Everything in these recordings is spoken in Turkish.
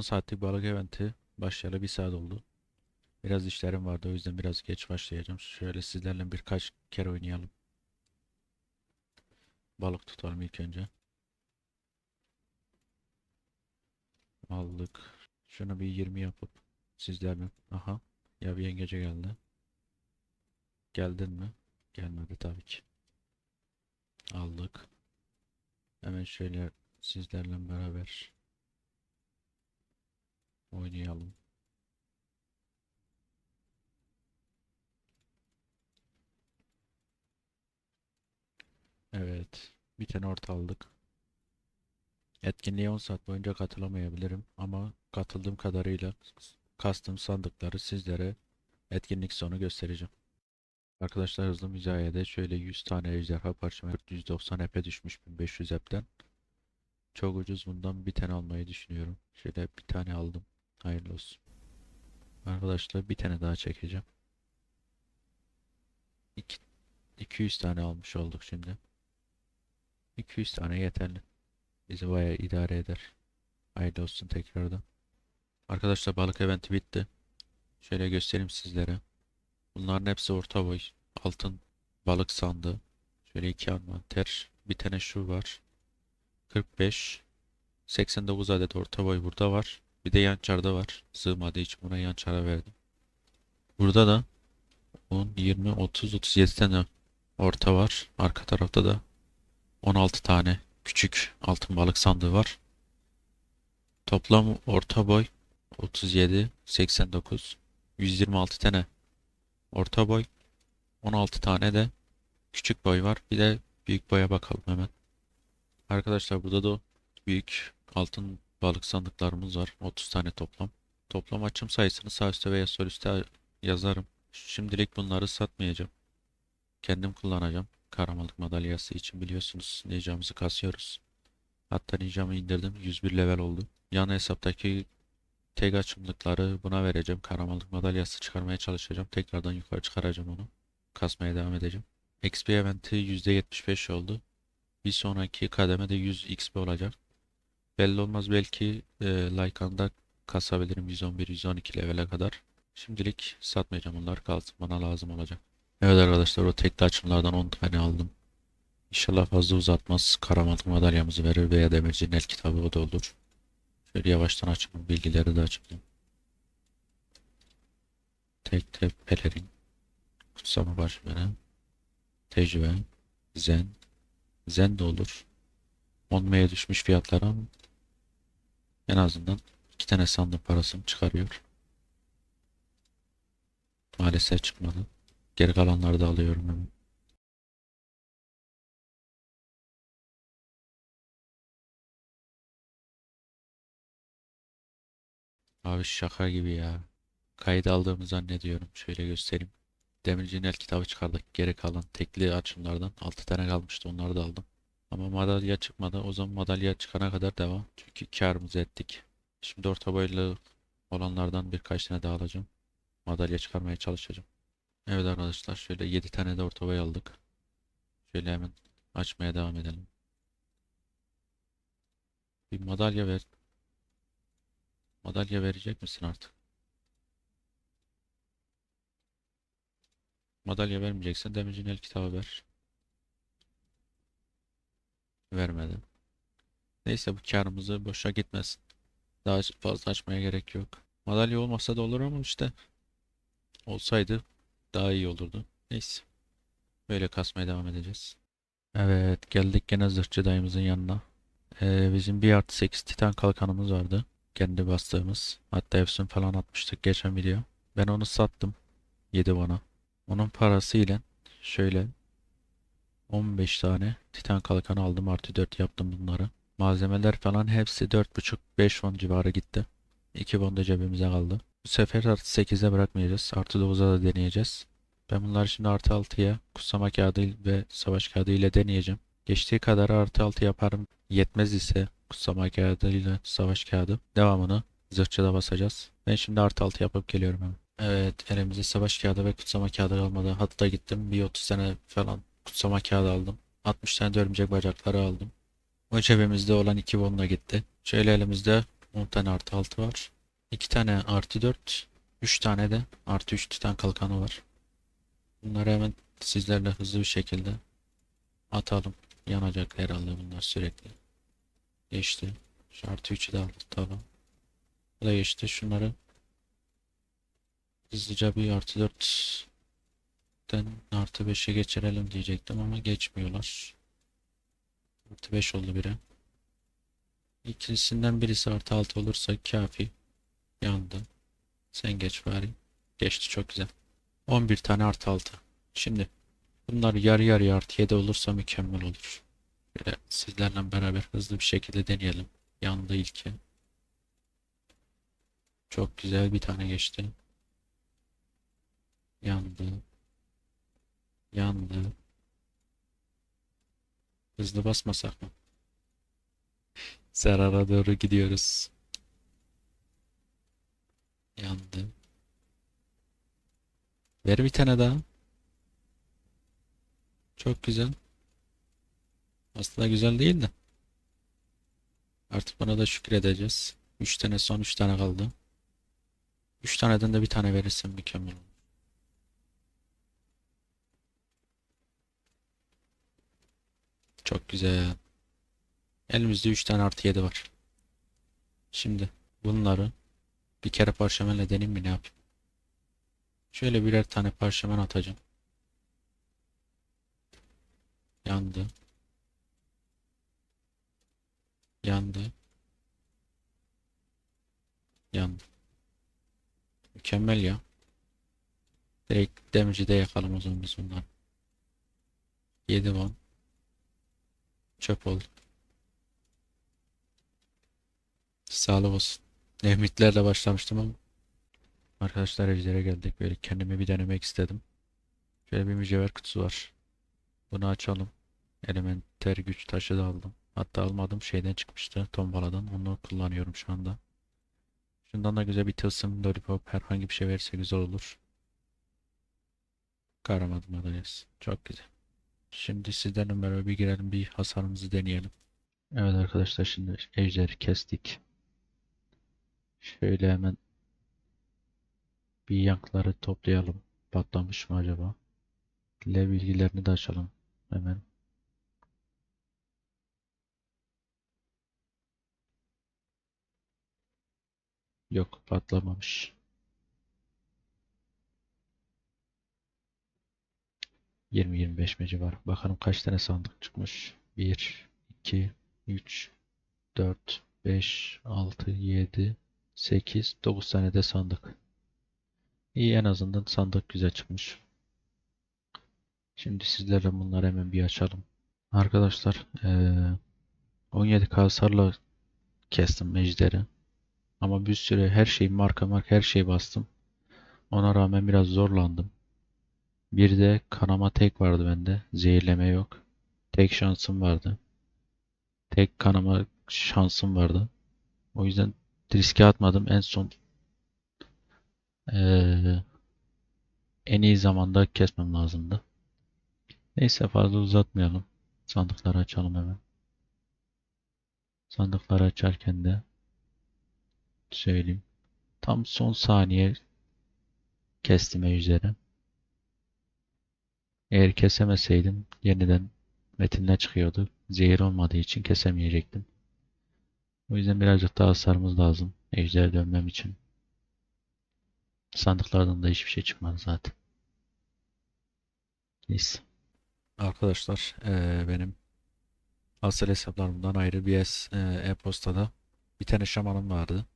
10 saatlik balık eventi başlayalı bir saat oldu. Biraz işlerim vardı o yüzden biraz geç başlayacağım. Şöyle sizlerle birkaç kere oynayalım. Balık tutalım ilk önce. Aldık. Şunu bir 20 yapıp sizlerle. Aha. Ya bir yengece geldi. Geldin mi? Gelmedi tabii ki. Aldık. Hemen şöyle sizlerle beraber oynayalım. Evet. Bir tane orta aldık. Etkinliğe 10 saat boyunca katılamayabilirim ama katıldığım kadarıyla kastım sandıkları sizlere etkinlik sonu göstereceğim. Arkadaşlar hızlı müzayede şöyle 100 tane ejderha parçamı 490 ep'e düşmüş 1500 ep'ten. Çok ucuz bundan bir tane almayı düşünüyorum. Şöyle bir tane aldım. Hayırlı olsun. Arkadaşlar bir tane daha çekeceğim. İki, 200 tane almış olduk şimdi. 200 tane yeterli. Bizi bayağı idare eder. Hayırlı olsun tekrardan. Arkadaşlar balık eventi bitti. Şöyle göstereyim sizlere. Bunların hepsi orta boy. Altın balık sandığı. Şöyle iki envanter. Bir tane şu var. 45. 89 adet orta boy burada var. Bir de yan çarda var. Sığmadığı için buna yan çara verdim. Burada da 10, 20, 30, 37 tane orta var. Arka tarafta da 16 tane küçük altın balık sandığı var. Toplam orta boy 37, 89, 126 tane orta boy, 16 tane de küçük boy var. Bir de büyük boya bakalım hemen. Arkadaşlar burada da büyük altın balık sandıklarımız var. 30 tane toplam. Toplam açım sayısını sağ üstte veya sol üstte yazarım. Şimdilik bunları satmayacağım. Kendim kullanacağım. Kahramanlık madalyası için biliyorsunuz ninjamızı kasıyoruz. Hatta ninjamı indirdim. 101 level oldu. Yan hesaptaki tek açımlıkları buna vereceğim. Kahramanlık madalyası çıkarmaya çalışacağım. Tekrardan yukarı çıkaracağım onu. Kasmaya devam edeceğim. XP eventi %75 oldu. Bir sonraki kademede 100 XP olacak. Belli olmaz belki e, Lycan'da kasabilirim 111-112 levele kadar. Şimdilik satmayacağım onlar kalsın bana lazım olacak. Evet arkadaşlar o tekli açımlardan 10 tane aldım. İnşallah fazla uzatmaz. Kahramanlık madalyamızı verir veya demircinin el kitabı o da olur. Şöyle yavaştan açalım. Bilgileri de açalım. Tek tek pelerin. Kutsama başmene. Tecrübe. Zen. Zen de olur. 10 M'ye düşmüş fiyatlara en azından iki tane sandık parasını çıkarıyor. Maalesef çıkmadı. Geri kalanları da alıyorum hemen. Abi şaka gibi ya. Kayıt aldığımı zannediyorum. Şöyle göstereyim. Demirci'nin el kitabı çıkardık. Geri kalan tekli açımlardan 6 tane kalmıştı. Onları da aldım. Ama madalya çıkmadı. O zaman madalya çıkana kadar devam. Çünkü karımızı ettik. Şimdi orta boylu olanlardan birkaç tane daha alacağım. Madalya çıkarmaya çalışacağım. Evet arkadaşlar şöyle 7 tane de orta boy aldık. Şöyle hemen açmaya devam edelim. Bir madalya ver. Madalya verecek misin artık? Madalya vermeyeceksen demircinin el kitabı ver. Vermedi. Neyse bu karımızı boşa gitmesin. Daha fazla açmaya gerek yok. Madalya olmasa da olur ama işte olsaydı daha iyi olurdu. Neyse. Böyle kasmaya devam edeceğiz. Evet geldik gene zırhçı dayımızın yanına. Ee, bizim 1 artı 8 titan kalkanımız vardı. Kendi bastığımız. Hatta hepsini falan atmıştık geçen video. Ben onu sattım. 7 bana. Onun parası ile şöyle 15 tane titan kalkan aldım. Artı 4 yaptım bunları. Malzemeler falan hepsi 4.5-5 won civarı gitti. 2 won da cebimize kaldı. Bu sefer artı 8'e bırakmayacağız. Artı 9'a da deneyeceğiz. Ben bunları şimdi artı 6'ya kutsama kağıdı ve savaş kağıdı ile deneyeceğim. Geçtiği kadar artı 6 yaparım. Yetmez ise kutsama kağıdı ile savaş kağıdı. Devamını zırhçıda basacağız. Ben şimdi artı 6 yapıp geliyorum hemen. Evet elimizde savaş kağıdı ve kutsama kağıdı kalmadı. Hatta gittim bir 30 tane falan kutsama kağıdı aldım. 60 tane de bacakları aldım. O cebimizde olan 2 bonla gitti. Şöyle elimizde 10 tane artı 6 var. 2 tane artı 4. 3 tane de artı 3 titan kalkanı var. Bunları hemen sizlerle hızlı bir şekilde atalım. Yanacak herhalde bunlar sürekli. Geçti. Şu artı 3'ü de atalım. Bu da geçti. Şunları hızlıca bir artı 4'ten artı 5'e geçirelim diyecektim ama geçmiyorlar. Artı 5 oldu biri. İkisinden birisi artı 6 olursa kafi. Yandı. Sen geç bari. Geçti çok güzel. 11 tane artı 6. Şimdi bunlar yarı yarıya artı 7 olursa mükemmel olur. Böyle sizlerle beraber hızlı bir şekilde deneyelim. Yandı ilki. Çok güzel bir tane geçti. Yandı. Yandı. Hızlı basmasak mı? Zarara doğru gidiyoruz. Yandı. Ver bir tane daha. Çok güzel. Aslında güzel değil de. Artık buna da şükredeceğiz. 3 tane son 3 tane kaldı. 3 taneden de bir tane verirsen mükemmel olur. Çok güzel. Elimizde 3 tane artı 7 var. Şimdi bunları bir kere parşömenle deneyim mi ne yapayım? Şöyle birer tane parşömen atacağım. Yandı. Yandı. Yandı. Mükemmel ya. Direkt demirci de yakalım o zaman biz bunları. 7 won. Çöp oldu. Sağlık olsun. Ne ümitlerle başlamıştım ama. Arkadaşlar ejdere geldik. Böyle kendimi bir denemek istedim. Şöyle bir mücevher kutusu var. Bunu açalım. Elementer güç taşı da aldım. Hatta almadım şeyden çıkmıştı tombaladan. Onu kullanıyorum şu anda. Şundan da güzel bir tılsım, lollipop herhangi bir şey verirse güzel olur. Kahraman madalyası. Çok güzel. Şimdi sizlerle beraber bir girelim bir hasarımızı deneyelim. Evet arkadaşlar şimdi ejderi kestik. Şöyle hemen bir yankları toplayalım. Patlamış mı acaba? Dile bilgilerini de açalım hemen. Yok patlamamış. 20-25 meci var. Bakalım kaç tane sandık çıkmış. 1, 2, 3, 4, 5, 6, 7, 8, 9 tane de sandık. İyi en azından sandık güzel çıkmış. Şimdi sizlerle bunları hemen bir açalım. Arkadaşlar eee 17 hasarla kestim ejderi. Ama bir süre her şeyi marka marka her şeyi bastım. Ona rağmen biraz zorlandım. Bir de kanama tek vardı bende. Zehirleme yok. Tek şansım vardı. Tek kanama şansım vardı. O yüzden riske atmadım. En son eee, en iyi zamanda kesmem lazımdı. Neyse fazla uzatmayalım. Sandıkları açalım hemen. Sandıkları açarken de söyleyeyim. Tam son saniye kestim ejderi. Eğer kesemeseydim yeniden metinle çıkıyordu. Zehir olmadığı için kesemeyecektim. O yüzden birazcık daha hasarımız lazım. Ejder dönmem için. Sandıklardan da hiçbir şey çıkmadı zaten. Neyse. Arkadaşlar eee, benim asıl hesaplarımdan ayrı bir eee, e-postada bir tane şamanım vardı.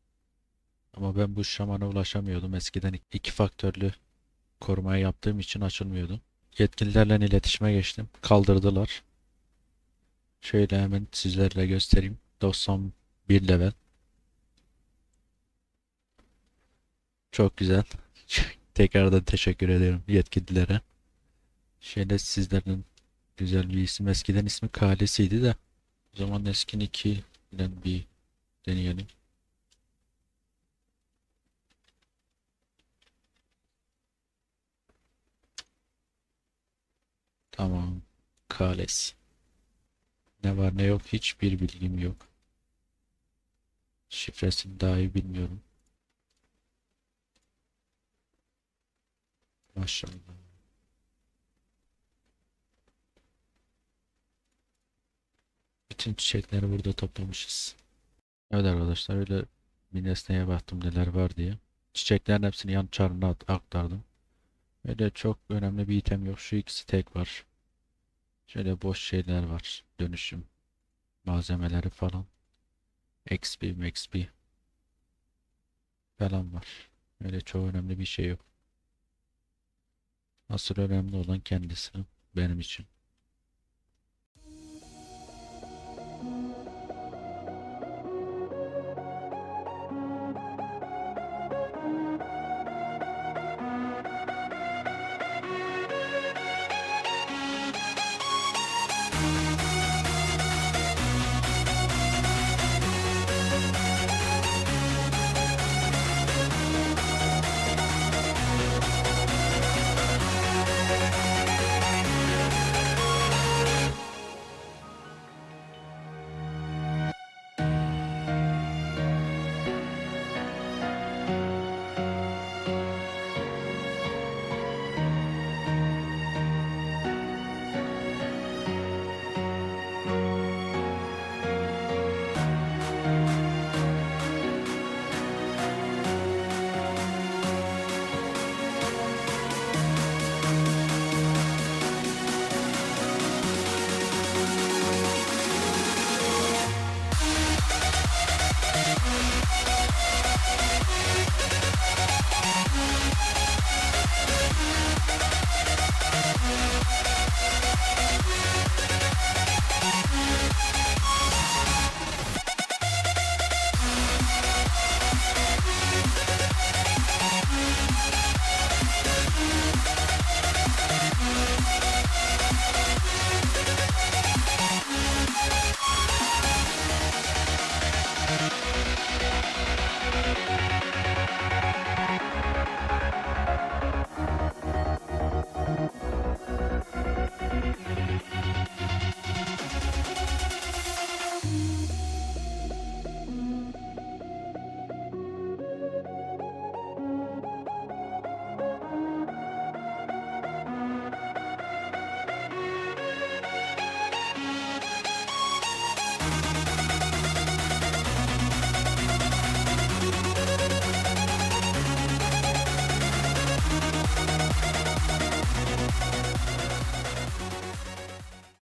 Ama ben bu şamana ulaşamıyordum. Eskiden iki faktörlü korumaya yaptığım için açılmıyordu. Yetkililerle iletişime geçtim. Kaldırdılar. Şöyle hemen sizlerle göstereyim. 91 level. Çok güzel. Tekrardan teşekkür ederim yetkililere. Şöyle sizlerin güzel bir isim. Eskiden ismi Kalesi'ydi de. O zaman Eskin 2 ile bir deneyelim. Tamam. Kalesi. Ne var ne yok hiçbir bilgim yok. Şifresini dahi bilmiyorum. Maşallah. Bütün çiçekleri burada toplamışız. Evet arkadaşlar öyle bir nesneye baktım neler var diye. Çiçeklerin hepsini yan çarına at- aktardım. Öyle çok önemli bir item yok. Şu ikisi tek var. Şöyle boş şeyler var. Dönüşüm malzemeleri falan. XP, XP falan var. Öyle çok önemli bir şey yok. Asıl önemli olan kendisi benim için. Bye.